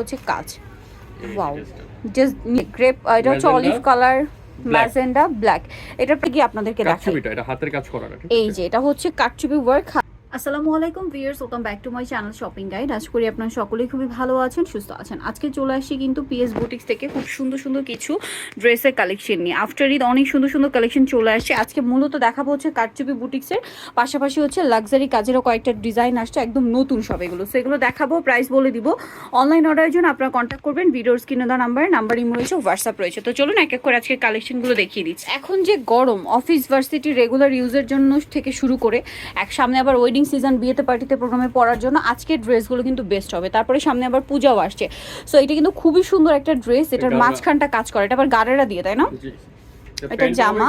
হচ্ছে কাজ। Wow just grape এটা হচ্ছে অলিভ কালার ম্যাজেন্ডা ব্ল্যাক এটা কি আপনাদেরকে দেখাই। এটা হাতের কাজ করা এই যে এটা হচ্ছে কাটচুপি ওয়ার্ক আসসালামু আলাইকুম viewers, welcome back to my channel shopping guide. আশা করি আপনারা সকলেই খুবই ভালো আছেন, সুস্থ আছেন। আজকে চলে আসছি কিন্তু পিএস বুটিক্স থেকে খুব সুন্দর সুন্দর কিছু ড্রেসের কালেকশন নিয়ে। আফটার ঈদ অনেক সুন্দর সুন্দর কালেকশন চলে আসছে। আজকে মূলত দেখাবো হচ্ছে কারচুপি বুটিক্সের পাশাপাশি হচ্ছে লাক্সারি কাজেরও কয়েকটা ডিজাইন আসছে, একদম নতুন সব এগুলো সো এগুলো দেখাবো প্রাইস বলে দিব। অনলাইন অর্ডারের জন্য আপনারা কন্ট্যাক্ট করবেন ভিডিওর স্ক্রিনে দেওয়া নাম্বারে নাম্বার ইমো রয়েছে হোয়াটসঅ্যাপ রয়েছে। তো চলুন এক এক করে আজকে কালেকশনগুলো দেখিয়ে দিচ্ছি। এখন যে গরম অফিস ভার্সিটি রেগুলার ইউজের জন্য থেকে শুরু করে, এক সামনে আবার ওয়েডিং সিজন বিয়েতে পার্টিতে প্রোগ্রামে পরার জন্য আজকের ড্রেসগুলো কিন্তু বেস্ট হবে। তারপরে সামনে আবার পূজাও আসছে। সো এটা কিন্তু খুবই সুন্দর একটা ড্রেস এটার মাঝখানটা কাজ করে। এটা আবার গাড়েরা দিয়ে তাই না। এটা জামা।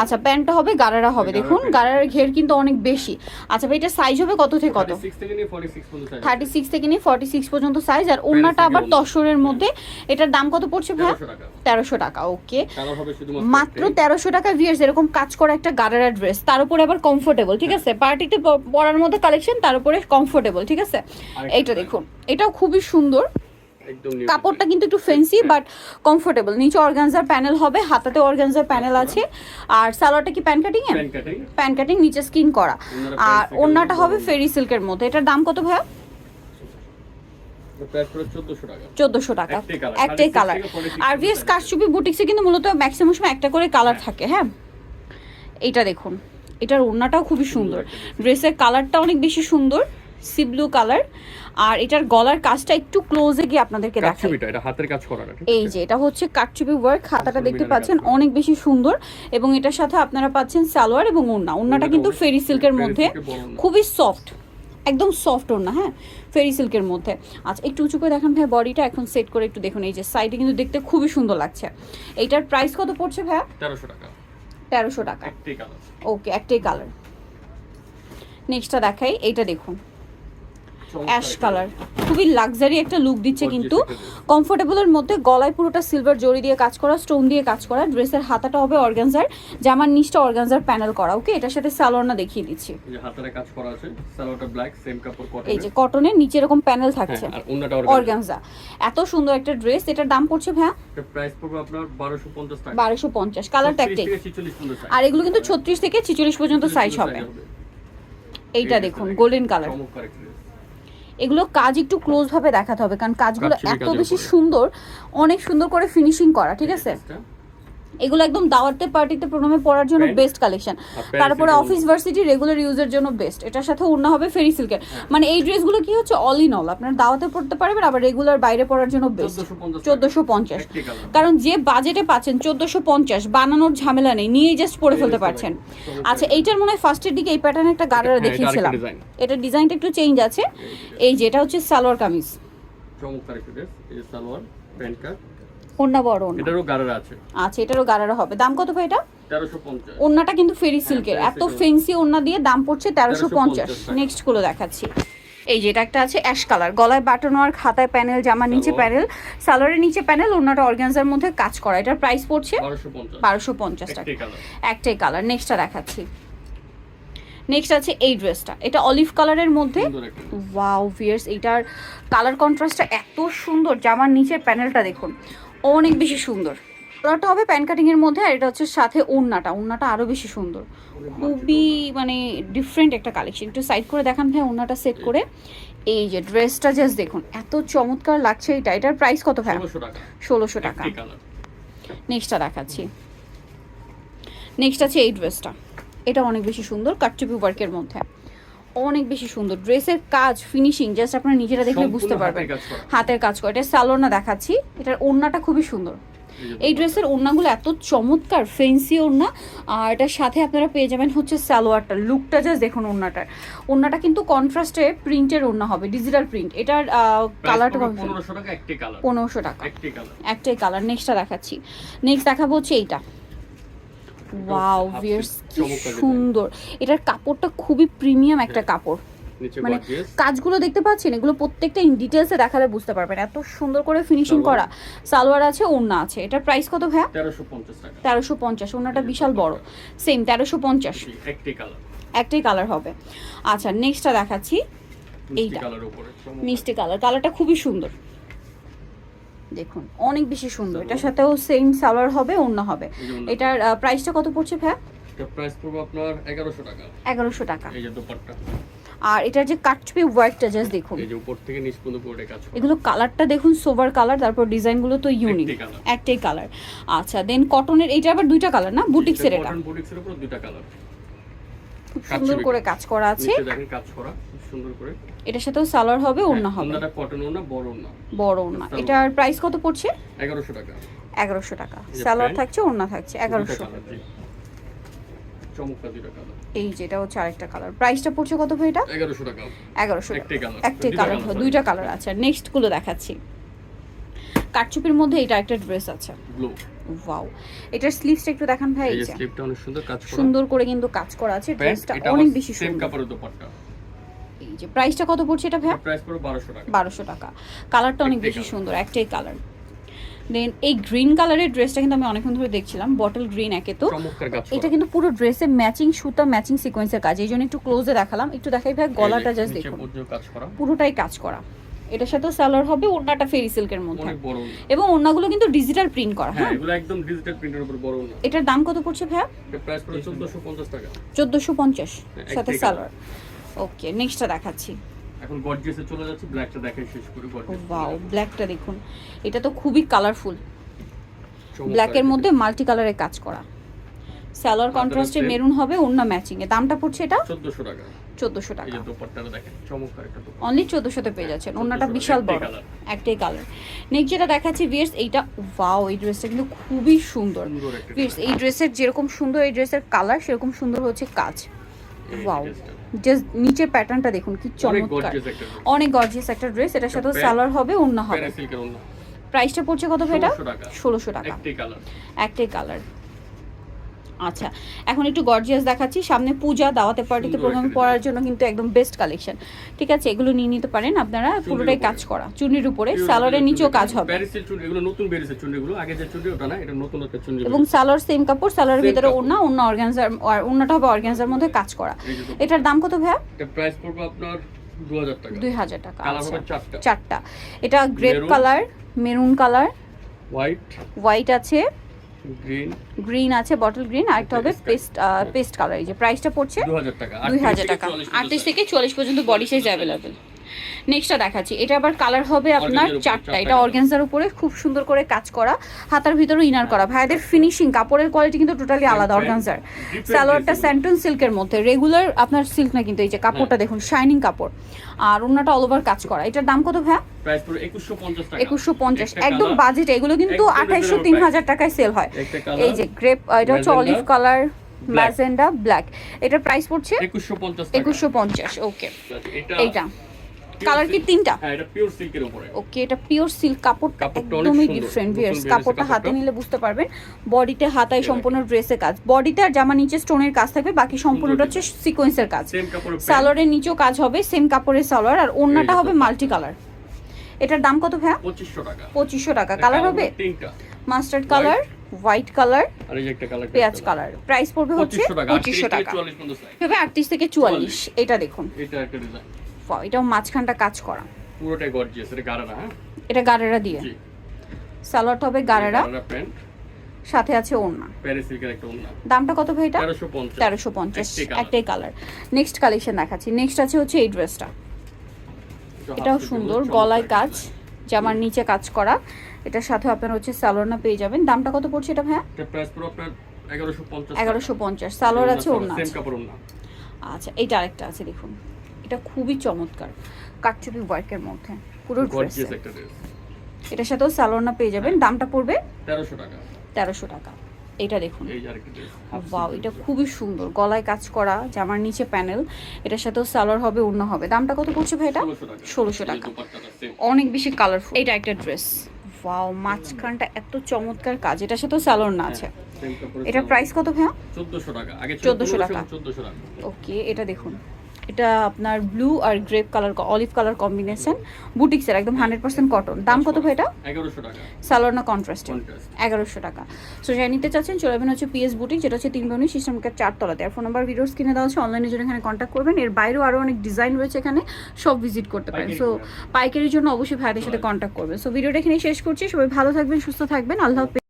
আচ্ছা প্যান্টটা হবে গারারা হবে। দেখুন। গারার ঘের কিন্তু অনেক বেশি। আচ্ছা ভাই এটা সাইজ হবে কত থেকে কত? 36 থেকে 46 পর্যন্ত থার্টি সিক্স থেকে নিয়ে ফর্টি সিক্স পর্যন্ত সাইজ আর ওন্নাটা আবার তসরের মধ্যে। এটার দাম কত পড়ছে ভাই 1300 টাকা। তেরোশো টাকা ওকে কালার হবে শুধুমাত্র মাত্র। তেরোশো টাকা ভিয়ার্স এরকম কাজ করা একটা গারারা ড্রেস তার উপরে আবার কমফোর্টেবল ঠিক আছে? পার্টিতে পরার মধ্যে কালেকশন তার উপরে কমফোর্টেবল ঠিক আছে? এইটা দেখুন। এটাও খুবই সুন্দর। কাপড়টা কিন্তু একটু ফেন্সি বাট কমফোর্টেবল নিচে অর্গানজার প্যানেল হবে হাতাতে অর্গানজার প্যানেল আছে। আর সালোয়ারটা কি প্যান কাটিং প্যান কাটিং নিচে স্কিন করা। আর ওন্নাটা হবে ফেরি সিল্কের মধ্যে। এটার দাম কত ভাইয়া? প্রাইস পড়ে 1400 টাকা। চোদ্দশো টাকা। একটাই colour, একটাই 36 কালার থেকে 46 আর ভিএস size। বুটিক্সে কিন্তু মূলত ম্যাক্সিমাম সময় একটা করে কালার থাকে হ্যাঁ? এইটা দেখুন। এটার ওড়নাটাও খুবই সুন্দর। ড্রেসের কালারটা অনেক বেশি সুন্দর। C blue colour. আর এটার গলার কাজটা একটু ক্লোজে গিয়ে আপনাদেরকে দেখাই। এটা হাতের কাজ করা এই যে এটা হচ্ছে কাটচুপি ওয়ার্ক খাতাটা দেখতে পাচ্ছেন অনেক বেশি সুন্দর। এবং এটার সাথে আপনারা পাচ্ছেন সালোয়ার এবং ওড়না। ওড়নাটা কিন্তু ফেরি সিল্কের মধ্যে। খুবই সফট একদম সফট ওড়না হ্যাঁ? ফেরি সিল্কের মধ্যে। আচ্ছা একটু উঁচু করে দেখান ভাই বডিটা এখন সেট করে একটু দেখুন। এই যে সাইডে কিন্তু দেখতে খুবই সুন্দর লাগছে। এইটার প্রাইস কত পড়ছে ভাইয়া? 1300 টাকা। তেরোশো টাকা। একটাই কালার ওকে একটাই কালার নেক্সটটা দেখাই। এইটা দেখুন। Ash colour. খুবই লাক্সারি একটা লুক দিচ্ছে কিন্তু। কমফোর্টেবলের মধ্যে গলায় পুরোটা সিলভার জড়ি দিয়ে কাজ করা স্টোন দিয়ে কাজ করা ড্রেসের হাতাটা হবে অর্গানজার জামার নিচটা অর্গানজার প্যানেল করা ওকে এটার সাথে সালোয়ারনা দেখিয়ে দিচ্ছি। এই যে কটনের নিচে এরকম প্যানেল থাকছে। আর অর্গানজা এত সুন্দর একটা ড্রেস এটার দাম পড়ছে ভাইয়া? প্রাইস পড়বে আপনার 1250 টাকা। বারোশো পঞ্চাশ কালারটা 36 একটাই 46। আর এগুলো কিন্তু ছত্রিশ থেকে ছিচল্লিশ পর্যন্ত সাইজ হবে। এইটা দেখুন গোল্ডেন কালার। এগুলো কাজ একটু ক্লোজ ভাবে দেখাতে হবে কারণ কাজগুলো এত বেশি সুন্দর অনেক সুন্দর করে ফিনিশিং করা ঠিক আছে। এগুলো একদম দাওয়াতে পার্টিতে প্রোগ্রামে পরার জন্য বেস্ট কালেকশন তারপরে অফিস ভার্সিটি রেগুলার ইউজের জন্য বেস্ট এটার সাথে ওড়না হবে ফেরি সিল্কের হ্যাঁ। মানে এই ড্রেসগুলো কি হচ্ছে? অল ইন অল আপনার দাওয়াতে পড়তে পারবেন আবার রেগুলার বাইরে পরার জন্য বেস্ট 1450 চোদ্দোশো পঞ্চাশ। কারণ যে বাজেটে পাচ্ছেন চোদ্দোশো পঞ্চাশ বানানোর ঝামেলা নেই নিয়েই জাস্ট পরে ফেলতে পারছেন। আচ্ছা এইটার মনে হয় ফার্স্টের দিকে এই প্যাটার্নে একটা গাড়ারা হ্যাঁ, দেখিয়েছিলাম। এটা ডিজাইনটা একটু চেঞ্জ আছে। এই যেটা হচ্ছে সালোয়ার কামিজ। চমৎকার একটা ড্রেস এই সালোয়ার প্যান্ট কাট। ওড়না বড় ওড়না এটারও গাড়ার আছে। আচ্ছা এটারও গাড়ারা হবে। দাম কত ভাই এটা? 1350 ওড়নাটা কিন্তু ফেরি সিল্কের। হ্যাঁ, এত ফেন্সি ওড়না দিয়ে দাম পড়ছে তেরোশো পঞ্চাশ। 1350 নেক্সটগুলো দেখাচ্ছি। এই যে এটা একটা আছে অ্যাশ কালার গলায় বাটন আর খাতায় প্যানেল জামার নিচে প্যানেল সালোয়ারের নিচে প্যানেল ওড়নাটা অর্গানজার মধ্যে কাজ করা। এটার প্রাইস পড়ছে বারোশো পঞ্চাশ। টাকা। একটাই কালার নেক্সটটা দেখাচ্ছি। নেক্সট আছে এই ড্রেসটা এটা অলিভ কালারের মধ্যে। ওয়াও ভিয়ার্স এটার কালার কন্ট্রাস্টটা এত সুন্দর। জামার নিচের প্যানেলটা দেখুন। অনেক বেশি সুন্দর। কালারটা হবে প্যান কাটিং এর মধ্যে আর এটা হচ্ছে সাথে ওড়নাটা। ওড়নাটা আরও বেশি সুন্দর। খুবই মানে ডিফারেন্ট একটা কালেকশন একটু সাইড করে দেখান ভাই ওড়নাটা সেট করে। এই যে ড্রেসটা জাস্ট দেখুন এত চমৎকার লাগছে এটা। এটার প্রাইস কত ভাই? 1600 টাকা। ষোলোশো টাকা। নেক্সটটা দেখাচ্ছি। নেক্সট আছে এই ড্রেসটা এটা অনেক বেশি সুন্দর কাটচুপি ওয়ার্কের মধ্যে। অনেক বেশি সুন্দর। ড্রেসের কাজ ফিনিশিং জাস্ট আপনারা নিজেরা দেখলে বুঝতে পারবেন। হাতের কাজ করা। এটা সালোনা দেখাচ্ছি। এটার ওড়নাটা খুবই সুন্দর। এই ড্রেসের ওড়নাগুলো এত চমৎকার ফেন্সি ওড়না। আর এটার সাথে আপনারা পেয়ে যাবেন হচ্ছে সালোয়ারটা। লুকটা জাস্ট দেখুন ওড়নাটার। ওড়নাটা কিন্তু কন্ট্রাস্টে প্রিন্টের ওড়না হবে ডিজিটাল প্রিন্ট এটার কালারটা 1500 টাকা একটাই কালার পনেরোশো টাকা। একটাই কালার একটাই কালার নেক্সটটা দেখাচ্ছি। নেক্সট দেখাবো হচ্ছে এইটা। ওয়াও ভিয়ার্স কি সুন্দর। এটার কাপড়টা খুবই প্রিমিয়াম একটা হ্যাঁ। কাপড়। মানে কাজগুলো দেখতে পাচ্ছেন? এগুলো প্রত্যেকটা ইন ডিটেলসে দেখালে বুঝতে পারবেন। এত সুন্দর করে ফিনিশিং করা। সালোয়ার আছে ওড়না আছে। এটার প্রাইস কত ভাইয়া? 1350 টাকা। তেরোশো পঞ্চাশ। ওড়নাটা বিশাল বড়। সেম তেরোশো পঞ্চাশ। একটাই কালার হবে। আচ্ছা নেক্সটটা দেখাচ্ছি। এইটা। মিষ্টি কালার কালারটা খুবই সুন্দর। দেখুন অনেক বেশি সুন্দর। এটার সাথেও সেম সালোয়ার হবে অন্য হবে। এটার প্রাইসটা কত পড়ছে ভাইয়া? এটা প্রাইস পড়বে আপনার এগারোশো টাকা। এগারোশো টাকা। এই যে দোপাট্টা। আর এটার যে কাটছবি ওয়ার্কটা জাস্ট দেখুন। এই যে উপর থেকে নিচ পর্যন্ত পুরোটাই কাজ করা। এগুলো কালারটা দেখুন সোভার কালার তারপর ডিজাইনগুলো তো ইউনিক একটাই একটাই কালার আচ্ছা দেন কটনের এটা আবার দুইটা কালার না? বুটিক্সের এটা? কটন বুটিক্সের উপর দুইটা কালার খুব সুন্দর করে কাজ করা আছে। দেখেন কাজ করা খুব সুন্দর করে। এটার সাথেও সালোয়ার হবে হ্যাঁ, হবে। ওড়নাটা কটন ওড়না বড় ওড়না। বড় ওড়না। এটার প্রাইস কত পড়ছে? এগারোশো টাকা। এগারোশো টাকা। সালোয়ার থাকছে ওড়না থাকছে এগারোশো। এই যেটা হচ্ছে আরেকটা কালার প্রাইসটা পড়ছে কত ভাই এটা? এগারোশো টাকা। এগারোশো একটাই colour, একটাই দুইটা কালার দুইটা কালার আছে। নেক্সটগুলো দেখাচ্ছি। কাটচুপির মধ্যে এটা একটা ড্রেস আছে। Blue wow. এটার স্লিভসটা একটু দেখান ভাই এই স্লিপটা অনেক সুন্দর কাজ করা। সুন্দর করে কিন্তু কাজ করা আছে ড্রেসটা অনেক বেশি সেম কাপড়ের দোপাট্টা। এই যে প্রাইসটা কত পড়ছে এটা ভাই প্রাইস পড়বে বারোশো টাকা। বারোশো টাকা। কালারটা অনেক বেশি সুন্দর একটাই কালার দেন এই গ্রিন কালারের ড্রেসটা কিন্তু আমি অনেকক্ষণ ধরে দেখছিলাম বটল গ্রিন একে তো। এটা কিন্তু পুরো ড্রেসে ম্যাচিং সুতা ম্যাচিং সিকোয়েন্সের কাজ। এই জন্য একটু ক্লোজে দেখালাম একটু দেখাই ভাই গলাটা জাস্ট দেখুন। পুরোটাই কাজ করা। এটার সাথে সালোয়ার হবে ওড়নাটা ফেরি সিল্কের মধ্যে। অনেক বড় এবং ওড়নাগুলো কিন্তু ডিজিটাল প্রিন্ট করা হ্যাঁ হ্যাঁ? এগুলো একদম ডিজিটাল প্রিন্টের উপর বড় ওড়না। এটার দাম কত পড়ছে ভাইয়া? এটা প্রাইস চোদ্দশো পঞ্চাশ টাকা। চোদ্দোশো পঞ্চাশ হ্যাঁ, সাথে সালোয়ার ওকে নেক্সটটা দেখাচ্ছি। এখন গর্জিয়াসে চলে যাচ্ছে ব্ল্যাকটা দেখাই শেষ করে গর্জিয়াস ওয়াও ব্ল্যাকটা দেখুন। এটা তো খুবই কালারফুল ব্ল্যাকের মধ্যে মাল্টি কালারে কাজ করা। সালোয়ার কন্ট্রাস্টে মেরুন হবে অন্য ম্যাচিং এ। দামটা পড়ছে এটা? চোদ্দশো টাকা। চোদ্দোশো এই টাকা। যে দোপাট্টাটা দেখেন চমৎকার একটা দোপাট্টা। অনলি চোদ্দোশোতে পেয়ে যাচ্ছেন। ওনাটা 1400 বিশাল বড় একটাই কালার নেক্সট যেটা দেখাচ্ছি ভিয়ার্স এইটা ওয়াও এই ড্রেসটা কিন্তু খুবই সুন্দর। ভিয়ার্স এই ড্রেসের যেরকম সুন্দর এই ড্রেসের কালার সেরকম সুন্দর হচ্ছে কাজ। ওয়াও। জাস্ট নিচের প্যাটার্নটা দেখুন কি চমৎকার। অনেক গর্জিয়াস একটা ড্রেস এটার প্যান্ট- সালোয়ার হবে অন্য হবে। ওড়না। প্রাইসটা পড়ছে কত ভাই এটা? 1600 ষোলোশো টাকা। একটাই কালার একটাই কালার আচ্ছা এখন একটু গর্জিয়াস দেখাচ্ছি। সামনে পূজা দাওয়াতে পার্টিতে প্রোগ্রামে একটা পরার জন্য কিন্তু একদম বেস্ট কালেকশন ঠিক আছে এগুলো নিয়ে নিতে পারেন আপনারা পুরোটাই কাজ করা চুনির উপরে সালোয়ারের নিচেও কাজ হবে। প্যারিসের চুড়ি এগুলো নতুন বেরিয়েছে চুড়িগুলো আগে যে চুড়ি ওটা না এটা নতুন একটা চুড়ি এবং সালোয়ার সেম কাপড় সালোয়ারের ভিতরে। ওড়না অন্য অর্গানজার আর ওড়নাটা হবে অর্গানজার মধ্যে কাজ করা। এটার দাম কত ভাইয়া? এটা প্রাইস পড়বে আপনার 2000 টাকা। দুই হাজার টাকা কালার আচ্ছা। হবে চারটা। চারটা। এটা grape colour maroon colour white white আছে। গ্রিন গ্রিন আছে বটল গ্রিন আর একটা হবে। পেস্ট পেস্ট কালার এই যে প্রাইসটা পড়ছে 2000 টাকা দুই 38 হাজার থেকে টাকা 44 আটত্রিশ থেকে চল্লিশ পর্যন্ত বডি সাইজ অ্যাভেলেবেল নেক্সটটা দেখাচ্ছি। এটা আবার কালার হবে আপনার চারটা। এটা। অর্গ্যানজার উপরে খুব সুন্দর করে কাজ করা। হাতার ভিতরে ইনার করা। ভাইদের ফিনিশিং কাপড়ের কোয়ালিটি কিন্তু টোটালি আলাদা different সালোয়ারটা স্যান্টন সিল্কের মধ্যে। রেগুলার আপনার সিল্ক না কিন্তু এই যে কাপড়টা হ্যাঁ। দেখুন শাইনিং কাপড়। আর ওনাটা অল ওভার কাজ করা। এটার দাম কত ভাইয়া? প্রাইস পড়বে 2150 টাকা। একুশশো পঞ্চাশ। একদম বাজেট এগুলো কিন্তু আঠাইশশো তিন। হাজার টাকায় সেল হয়। এই যে গ্রেপ এটা হচ্ছে অলিভ কালার ম্যাজেন্ডা ব্ল্যাক এটার প্রাইস পড়ছে 2150 টাকা। একুশশো পঞ্চাশ ওকে এটা এইটা। কালার কি তিনটা? হ্যাঁ এটা পিওর সিল্কের উপরে। ওকে এটা পিওর সিল্ক কাপড়টা একদমই ডিফারেন্ট ভিয়ার্স কাপড়টা হাতে নিলে বুঝতে পারবেন বডিতে হাতায় সম্পূর্ণ ড্রেসের কাজ। বডিতে আর জামা নিচে স্টোনের কাজ থাকবে বাকি সম্পূর্ণটা হচ্ছে সিকোয়েন্সের কাজ। সালোয়ারের নিচেও কাজ হবে সেম কাপড়ের সালোয়ার আর ওড়নাটা হবে মাল্টি কালার এটার দাম কত ভাইয়া? 2500 টাকা। পঁচিশশো টাকা। কালার হবে? মাস্টার্ড কালার হোয়াইট কালার পেঁয়াজ কালার প্রাইস পড়বে হচ্ছে পঁচিশশো টাকা। 44 পর্যন্ত size। এভাবে আটত্রিশ থেকে চুয়াল্লিশ। এটা দেখুন। এটা Wow, এটাও মাঝখানটা কাজ করা। পুরোটাই গর্জিয়াস এটা না হ্যাঁ? এটা গারেরা দিয়ে। সালোয়ারটা হবে গারেরা। প্যান্ট সাথে আছে ওড়না। দামটা কত ভাই এটা? 1350 তেরোশো পঞ্চাশ। একটাই কালার নেক্সট কালেকশন দেখাচ্ছি। নেক্সট আছে হচ্ছে এই ড্রেসটা এটাও সুন্দর গলায় কাজ জামার নিচে কাজ করা। এটার সাথে আপনার হচ্ছে সালোয়ার না পেয়ে যাবেন। দামটা কত পড়ছে এটা ভাইয়া? এটা প্রাইস পুরো আপনার 1150 এগারোশো পঞ্চাশ। সালোয়ার আছে ওড়না আচ্ছা এইটা আরেকটা আছে দেখুন। এটা খুবই চমৎকার। কাটচুপি ওয়ার্কের মধ্যে পুরো ড্রেসে এটার সাথেও সালোয়ার না পেয়ে যাবেন দামটা পড়বে 1300 টাকা। তেরোশো টাকা। এটা দেখুন। এই যে আরেকটা ড্রেস ওয়াও এটা খুবই সুন্দর। গলায় কাজ করা জামার নিচে প্যানেল এটার সাথেও সালোয়ার হবে অন্য হবে। দামটা কত পড়ছে ভাই এটা? 1600 টাকা। 1600 টাকা। দুপাট্টাটা সেম অনেক বেশি কালারফুল এটা একটা ড্রেস ওয়াও মাঝখানটা এত চমৎকার কাজ। এটার সাথেও সালোয়ার না আছে। এটা প্রাইস কত ভাইয়া? 1400 টাকা। আগে 1400 টাকা। 1400 টাকা। ওকে এটা দেখুন। এটা আপনার ব্লু আর grape colour olive colour combination বুটিক্সের একদম হান্ড্রেড পার্সেন্ট কটন দাম কত ভাই এটা? এগারোশো টাকা। সালোয়ার না কন্ট্রাস্টে এগারোশো টাকা। সো যাই নিতে চাচ্ছেন চলে যাবেন হচ্ছে পিএস বুটিক যেটা হচ্ছে তিন বেউনি সিস্টেম কার চারতলাতে আর ফোন নাম্বার ভিডিওস কিনে দেওয়া হচ্ছে অনলাইনের জন্য এখানে কন্ট্যাক্ট করবেন। এর বাইরেও আরও অনেক ডিজাইন রয়েছে এখানে সব ভিজিট করতে পারেন। সো পাইকারির জন্য অবশ্যই ভাইদের সাথে কন্ট্যাক্ট করবেন। সো ভিডিওটা এখানে শেষ করছি। সবাই ভালো থাকবেন সুস্থ থাকবেন। আল্লাহ হাফেজ।